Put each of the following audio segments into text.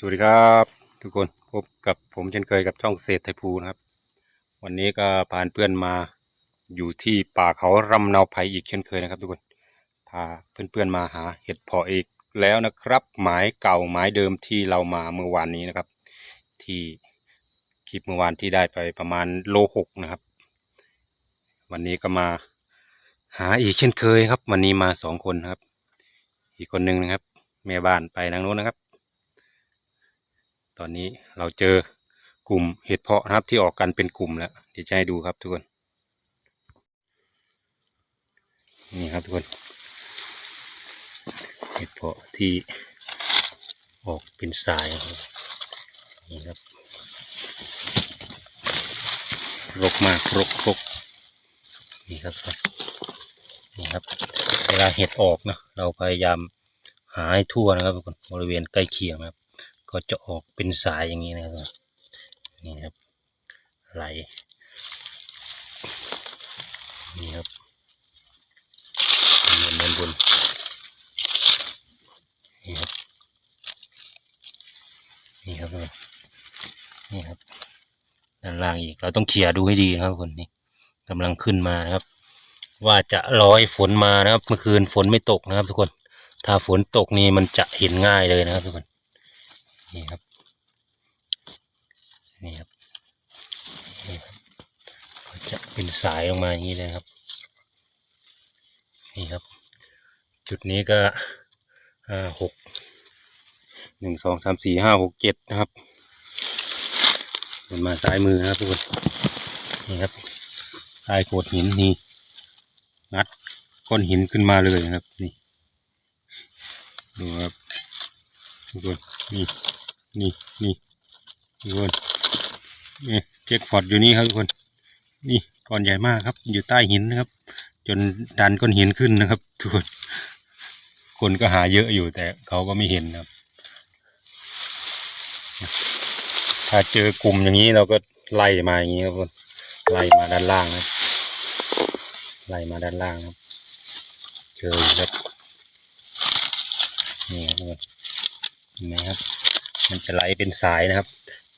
สวัสดีครับทุกคนพบกับผมเช่นเคยกับช่องเศรษฐไทยภูนะครับ วันนี้ก็พาเพื่อนมาอยู่ที่ป่าเขารำเนาไพรอีกเช่นเคยนะครับ ทุกคนพาเพื่อนๆมาหาเห็ดเพาะอีกแล้วนะครับ หมายเก่าหมายเดิมที่เรามาเมื่อวานนี้นะครับ ที่คลิปเมื่อวานที่ได้ไปประมาณโลหกนะครับ วันนี้ก็มาหาอีกเช่นเคยครับ วันนี้มาสองคนครับ อีกคนหนึ่งนะครับแม่บ้านไปทางโน้นนะครับ ตอนนี้เราเจอกลุ่มเห็ดเพาะนะครับที่ออกกันเป็นกลุ่มแล้วเดี๋ยวจะให้ดูครับทุกคนนี่ครับทุกคนเห็ดเพาะที่ออกเป็นสายนี่ครับรกมากรกรกนี่ครับนี่ครับเวลาเห็ดออกนะเราพยายามหาให้ทั่วนะครับทุกคนบริเวณใกล้เคียงนะครับ ก็จะออกเป็นสายอย่างนี้นะครับนี่ครับไหลนี่ครับบนบนบนนี่ครับนี่ครับนี่ครับด้านล่างอีกเราต้องเคลียร์ดูให้ดีนะครับทุกคนนี่กำลังขึ้นมานครับ ว่าจะร้อยฝนมานะครับ เมื่อคืนฝนไม่ตกนะครับ ทุกคน ถ้าฝนตกนี่มันจะเห็นง่ายเลยนะครับทุกคน นี่ครับ นี่ครับ นี่ครับก็จะเป็นสายออกมาอย่างนี้เลยครับ นี่ครับ จุดนี้ก็ห้าหกหนึ่งสองสามสี่ห้าหกเจ็ดนะครับมันมาซ้ายมือนะครับทุกคนนี่ครับใต้โขดหินนี่งัดก้อนหินขึ้นมาเลยนะครับ นี่ดูครับทุกคนนี่ นี่นี่ทุกคนนี่เจ็ดพอดอยู่นี่ครับทุกคน นี่ก้อนใหญ่มากครับ อยู่ใต้หินนะครับ จนดันก้อนหินขึ้นนะครับ ทุกคน คนก็หาเยอะอยู่แต่เขาก็ไม่เห็นครับ ถ้าเจอกลุ่มอย่างนี้เราก็ไล่มาอย่างนี้ครับทุกคนไล่มาด้านล่างนะไล่มาด้านล่างครับ เจออีกครับนี่ครับทุกคนเห็นไหมครับ มันจะไหลเป็นสายนะครับ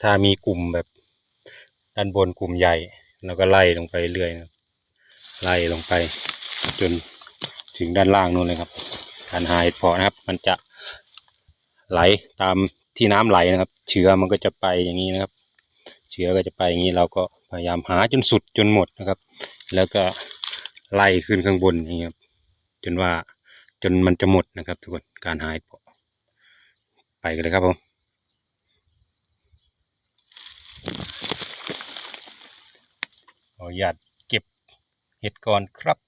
ถ้ามีกลุ่มแบบด้านบนกลุ่มใหญ่เราก็ไล่ลงไปเรื่อยนะครับไล่ลงไป จนถึงด้านล่างนู่นเลยครับการหาเห็ดเพาะนะครับ มันจะไหลตามที่น้ำไหลนะครับ เชื้อมันก็จะไปอย่างนี้นะครับ เชื้อก็จะไปอย่างนี้เราก็พยายามหาจนสุดจนหมดนะครับ แล้วก็ไล่ขึ้นข้างบนอย่างนี้ครับจนว่าจนมันจะหมดนะครับ ทุกคนการหาเห็ดเพาะไปกันเลยครับผม ขออนุญาตเก็บเห็ดก่อนครับ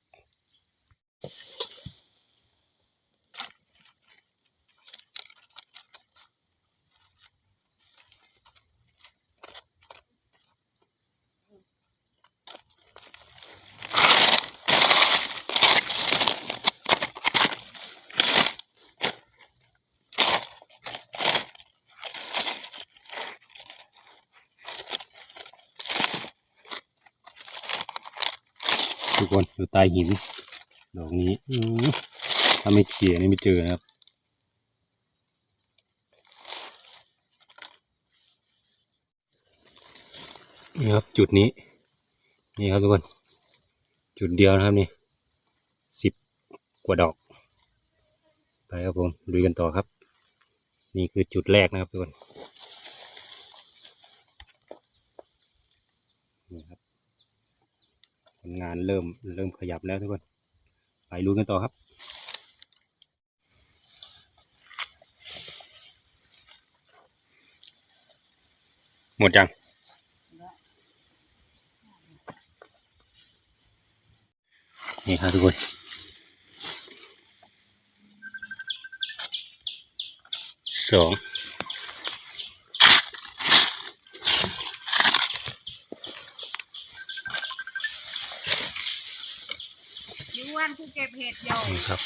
คนอยู่ใต้หิน ดอกนี้ถ้าไม่เขี่ยนี่ไม่เจอนะครับนี่ครับจุดนี้ นี่ครับทุกคน จุดเดียวนะครับนี่สิบกว่าดอก ไปครับผมลุยกันต่อครับ นี่คือจุดแรกนะครับทุกคนครับ ผล งานเริ่มเริ่มขยับแล้วทุกคน ไปรู้กันต่อครับหมดยังนี่ครับทุกคนสอง ยูวันผู้เก็บเห็ดอยู่นี่ครับ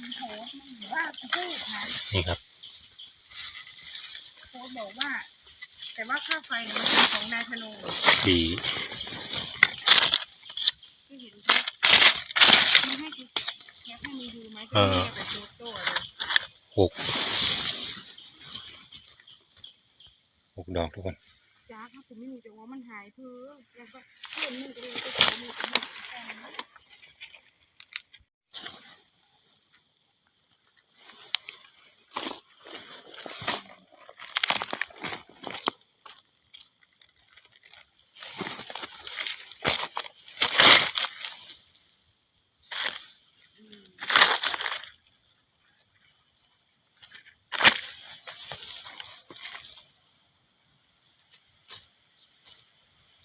มันโพสต์มันว่าพูดนะนี่ครับโพสต์บอกว่า แต่ว่าค่าไฟเนี่ยมันเป็นของนายธนูดีที่เห็นเขาไม่ให้คือแคปให้มีดูไหมที่แม่กับโฟโต้เลยหกหกดอกทุกคน ถ้าผมไม่รู้จะว่ามันหายเพื่อแล้วก็เพื่อนมึงก็เลยไปขอมือกับมันแฟนนะ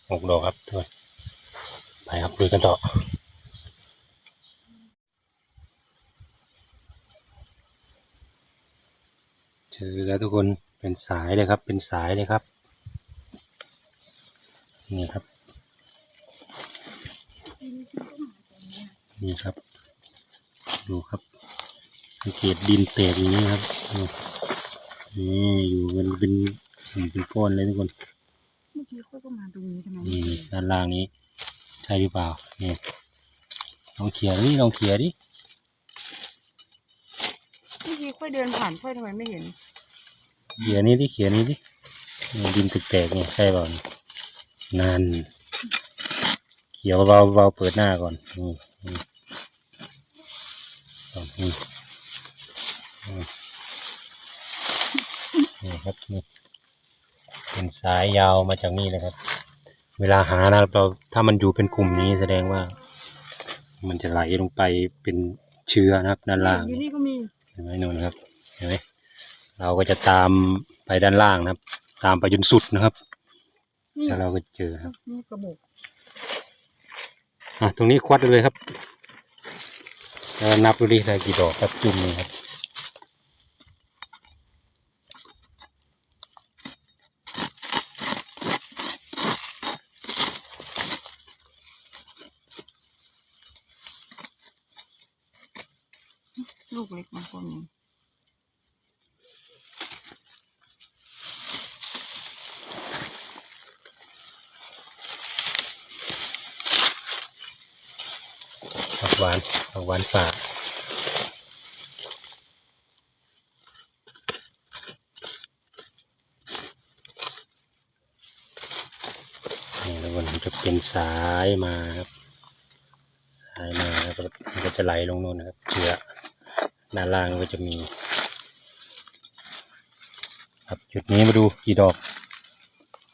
หกดอกครับทุกคนไปครับดูกันต่อเจอแล้วทุกคนเป็นสายเลยครับ เป็นสายเลยครับ นี่ครับ นี่ครับ ดูครับสังเกตดินแตกอย่างนี้ครับนี่อยู่กันเป็นเป็นก้อนเลยทุกคน เมื่อกี้เขาก็มา ตรงนี้ทำไมนี่ด้านล่างนี้ ใช่หรือเปล่านี่ลองเขี่ยดิลองเขี่ยดิเมื่อกี้ค่อยเดินผ่านค่อยทำไมไม่เห็นเขี่ยนี้ดิเขี่ยนี้ดินี่ดินตึกแตกนี่ใช่เปล่านี่นั่นเขี่ยเบาๆเบาๆเปิดหน้าก่อนนี่นี่ก่อนนี่นี่นี่ครับนี่เป็นสายยาวมาจากนี่เลยครับ เวลาหานะเราถ้ามันอยู่เป็นกลุ่มนี้แสดงว่า มันจะไหลลงไปเป็นเชื้อนะครับ ด้านล่างอยู่นี่ก็มีเห็นไหมนู่นครับเห็นไหมเราก็จะตามไปด้านล่างนะครับ ตามไปจนสุดนะครับนี่แล้วเราก็เจอครับนี่กระบอกอะตรงนี้ควัดเลยครับแล้วนับดูดิได้กี่ดอกครับจุ่มนี้ครับ ลูกเล็กมาคนหนึ่งผักหวานผักหวานป่านี่แล้วมันจะเป็นสายมาครับสายมาแล้วก็จะไหลลงนู่นนะครับเชื้อ ด้านล่างก็จะมี ครับจุดนี้มาดูกี่ดอก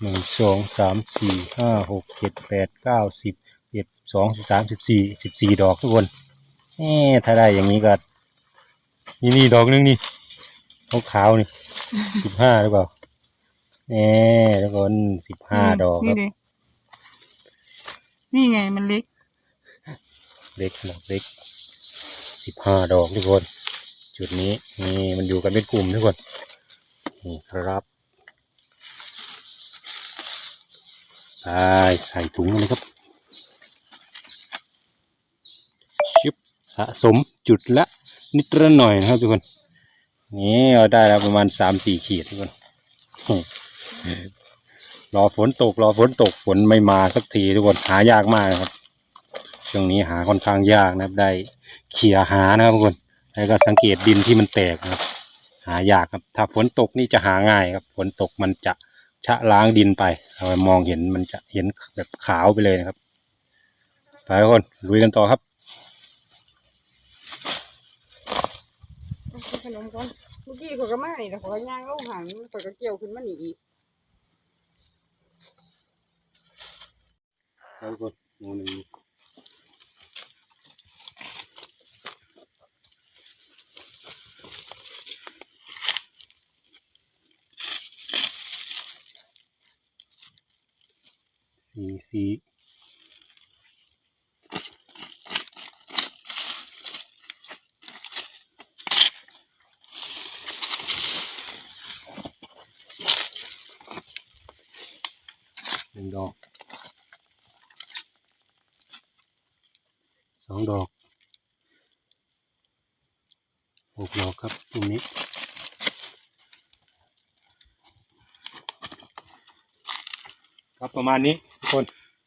หนึ่งสองสามสี่ห้าหกเจ็ดแปดเก้าสิบเอ็ดสองสิบสามสิบสี่สิบสี่ดอกทุกคนเอ๊ะถ้าได้อย่างนี้ก็นี่นี่ดอกนึงนี่ขาวขาวๆนี่สิบห้าหรือเปล่าเอ๊ะทุกคนสิบห้าดอกคนี่รับดินี่ไงมันเล็ก เล็กดอกเล็กสิบห้าดอกทุกคน จุดนี้นี่มันอยู่กันเป็นกลุ่มทุกคนนี่ครับใส่ใส่ถุงเลยครับชึบสะสมจุดละนิดละหน่อยนะครับทุกคน นี่เราได้แล้วประมาณสามสี่ขีดทุกคน รอฝนตก รอฝนตกฝนไม่มาสักทีทุกคนหายากมากนะครับ ช่วงนี้หาค่อนข้างยากนะครับ ได้เขี่ยหานะครับทุกคน แล้วก็สังเกตดินที่มันแตกนะครับ หายากครับถ้าฝนตกนี่จะหาง่ายครับฝนตกมันจะชะล้างดินไปเรามองเห็นมันจะเห็นแบบขาวไปเลยนะครับไปทุกคนลุยกันต่อครับเอากินขนมก่อนเมื่อกี้เขาก็มานี่แต่เขาก็ย่างเอาหางเขาก็เกี่ยวขึ้นมาหนีอีกครับทุกคนหนูหนึ่ง สี่สี่หนึ่งดอกสองดอกหกดอกครับตรงนี้ครับประมาณนี้ คน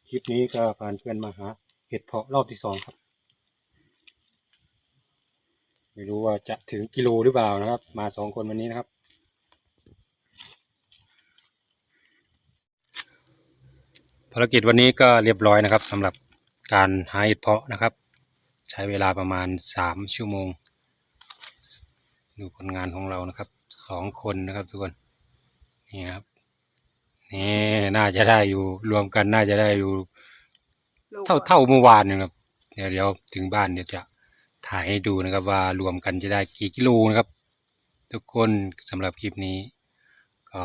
คลิปนี้ก็ผ่านเพื่อนมาหาเห็ดเพาะรอบที่สองครับ ไม่รู้ว่าจะถึงกิโลหรือเปล่านะครับ มาสองคนวันนี้นะครับ ภารกิจวันนี้ก็เรียบร้อยนะครับสำหรับการหาเห็ดเพาะนะครับ ใช้เวลาประมาณสามชั่วโมง ดูผลงานของเรานะครับสองคนนะครับทุกคนนี่ครับ นี่น่าจะได้อยู่ รวมกันน่าจะได้อยู่ เท่าเท่าเมื่อวานนะครับเดี๋ยวเดี๋ยวถึงบ้านเดี๋ยวจะถ่ายให้ดูนะครับ ว่ารวมกันจะได้กี่กิโลนะครับ ทุกคนสำหรับคลิปนี้ ก็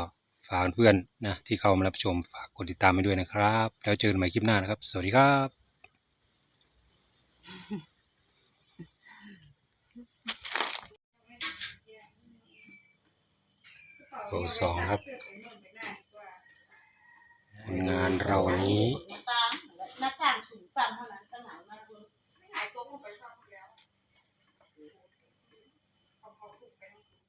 ฝากเพื่อนๆนะที่เข้ามารับชมฝากกดติดตามไปด้วยนะครับ แล้วเจอกันใหม่คลิปหน้านะครับ สวัสดีครับโลสองครับผล งานเรานี้หน้าต่างสูงต่ำเท่านั้นขนาดมาดูหายตัวลงไปแล้ว